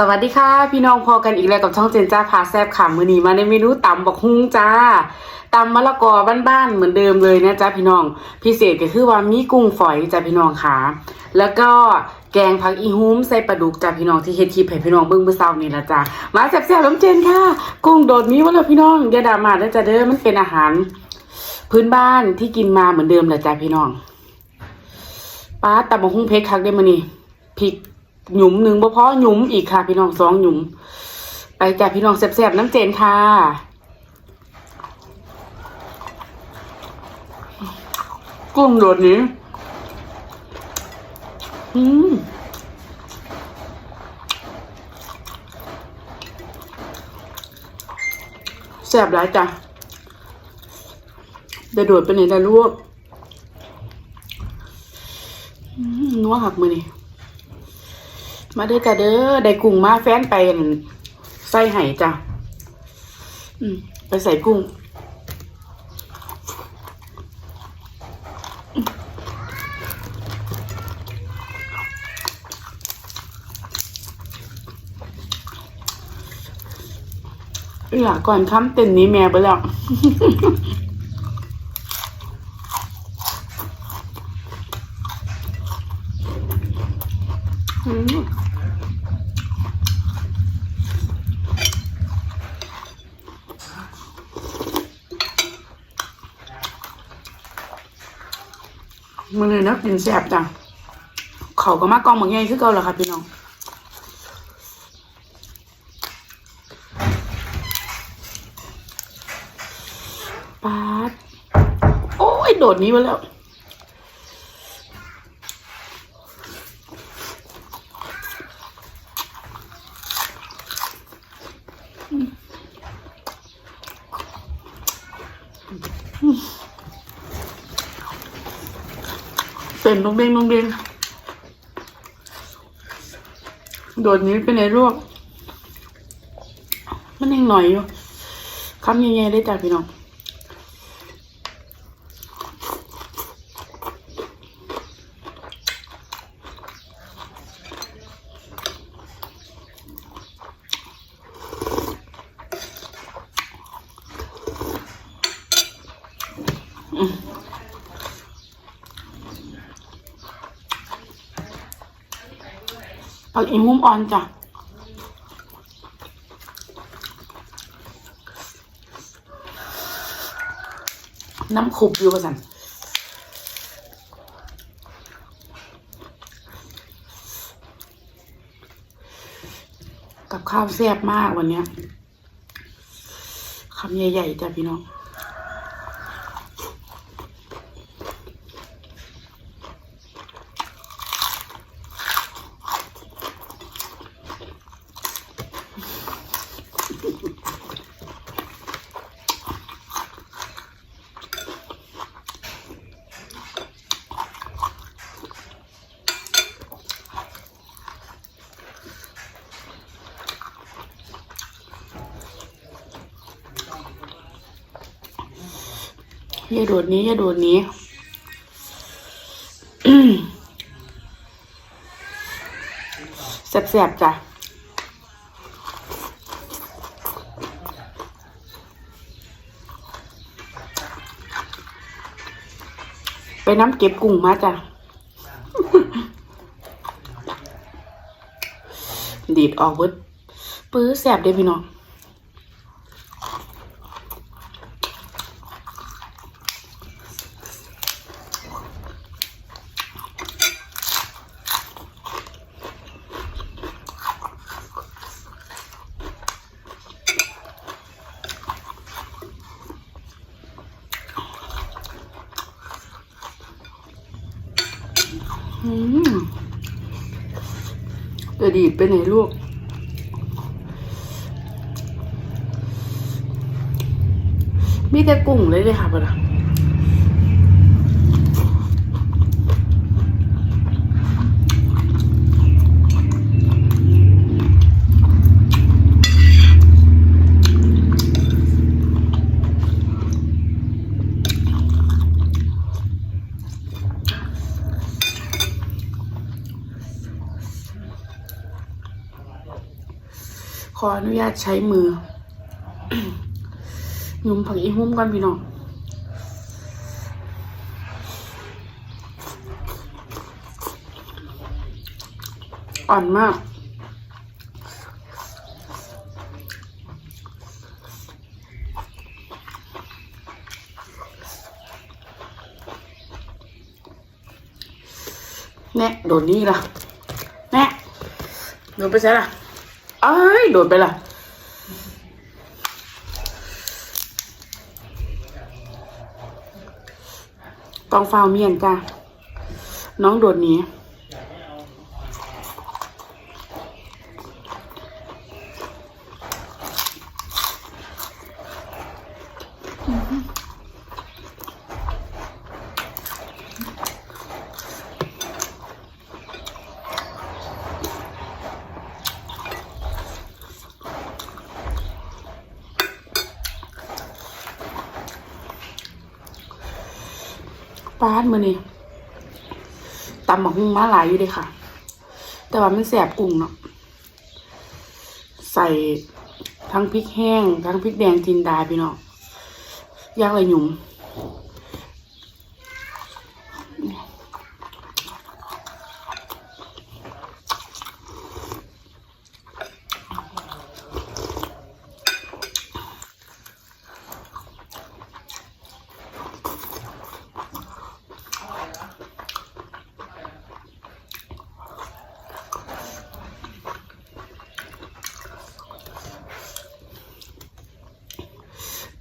สวัสดีค่ะพี่น้องพอกันอีกแล้วกับช่องเจนจ้าพาแซบค่ะมือนีมาในเมนูตำบักฮุ้งจ้าตำมะละกอบ้านๆเหมือนเดิมเลยนะจ้าพี่น้อง พิเศษก็คือว่ามีกุ้งฝอยจ้าพี่น้องค่ะ แล้วก็แกงผักอีหุ้มใส่ปลาดุกจ้าพี่น้องที่เฮ็ดคลิปให้พี่น้องเบิ่งเมื่อเช้านี่ละจ้ามาแซ่บๆน้ำเจนค่ะ กุ้งโดดนี้ว่าแล้วพี่น้องอย่าด่ามาเด้อจ้าเด้อมันเป็นอาหาร พื้นบ้านที่กินมาเหมือนเดิมแหละจ้าพี่น้องป้าตำบักหุ่งเพชรคักได้มานี่พริก หยุมหนึ่งบ่พอหยุมอีกค่ะ พี่น้องสองหยุม ไปจ้ะพี่น้องแซ่บๆน้ำเจนค่ะกุ้งโดดนี้อืมแซ่บหลายจ้ะเดี๋ยวโดดไปไหนได้ลวกนัวหักมือนี่ มาเด้อจ้ะเด้อได้กุ้งมาแฟนไปใส่ไห่จ้ะไปใส่กุ้งอีหล่ะก่อนค้ำเต้นนี้แม่ไปแล้ว อืม มันเลยนะกินแซ่บจังเขาก็มากองเหมือนไงคือเก่าแล้วค่ะพี่น้องปาดโอ้ยโดดนี้มาแล้ว เส้นลงเด้งลงเด้งโดดนี้ไปในรวกมันยังหน่อยอยู่คำยังไงได้จากพี่น้อง ผักอีมุมออนจ้ะน้ำขุบอยู่ประสันกับข้าวแซ่บมากวันเนี้ยคำใหญ่ๆจ้ะพี่น้อง อย่าโดดนี้อย่าโดดนี้แซ่บๆจ้ะไปน้ำเก็บกุ้งมาจ้ะ ดีดออกเบิดปื้อแซ่บเด้พี่น้อง กระดีไปไหนลูก มีแต่กุ้งเลยเลยค่ะเพื่ ขออนุญาตใช้มือหยุ่มผักอีหุ้มก่อนพี่น้องอ่อนมาก แน่โดดนี่ล่ะ แน่โดดไปใช่ล่ะ เอ้ยโดดไปล่ะ ต้องฟาวเมียนจ้าน้องโดดหนี ปาดมือนี่ตำหมักหุ้งมาหลายอยู่เด้ค่ะ แต่ว่ามันแสบกุ้งเนาะใส่ทั้งพริกแห้ง ทั้งพริกแดงจินดาพี่น้องย่างไรหยุ่ม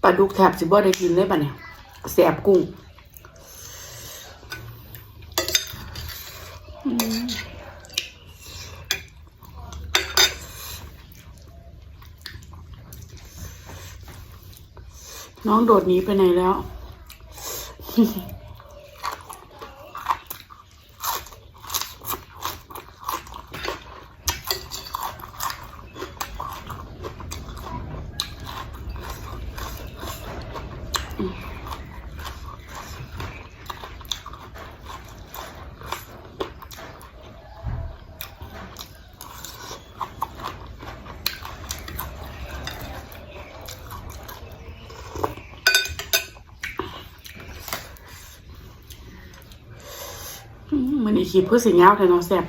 ลาดุกแถบสิบ่ได้กินเลยป่ะเนี่ยแสบกุ้งน้องโดดหนีไปไหนแล้ว อืมมันอีขีเพื่อสีเงาแต่น้องแซ่บ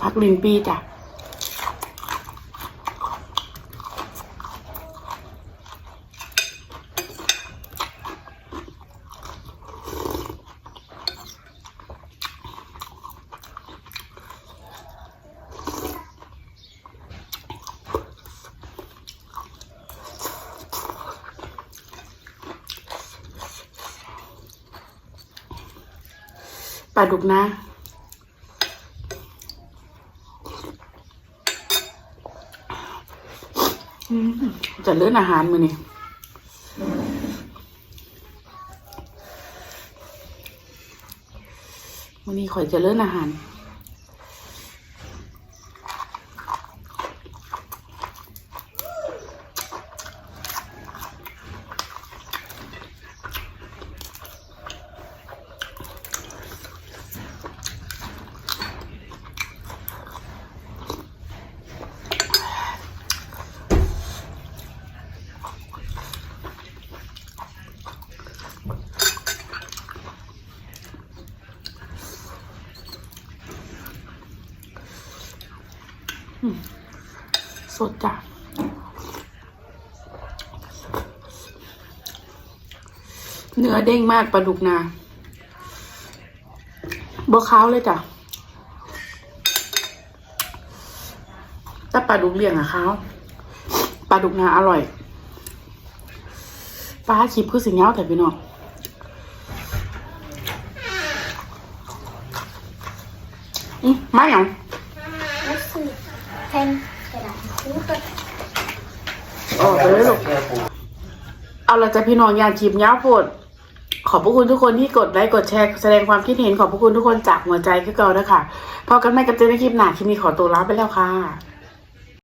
พักลินปีจ้ะ ปลาดุกนะ จะเลื่อนอาหารมือนี่วันนี้ข่อยจะเลื่อนอาหาร สดจ้ะเนื้อเด้งมากปลาดุกนาบวขาวเลยจ้ะถ้าปลาดุกเลี้ยงอะขาวปลาดุกนาอร่อยปลาชิบคือสิ่งเงาแต่พี่น้องอืมมาอย่างแล้วสืบ แทนกระดาษคูดออกเลยลูก เอาละจ้ะพี่น้องอยากคลิปยาวปวด ขอบพระคุณทุกคนที่กดไลค์กดแชร์แสดงความคิดเห็นขอบพระคุณทุกคนจากหัวใจคือเก่านะคะพอกันไม่กับเจอในคลิปหน้าคลิปนี้ขอตัวลาไปแล้วค่ะ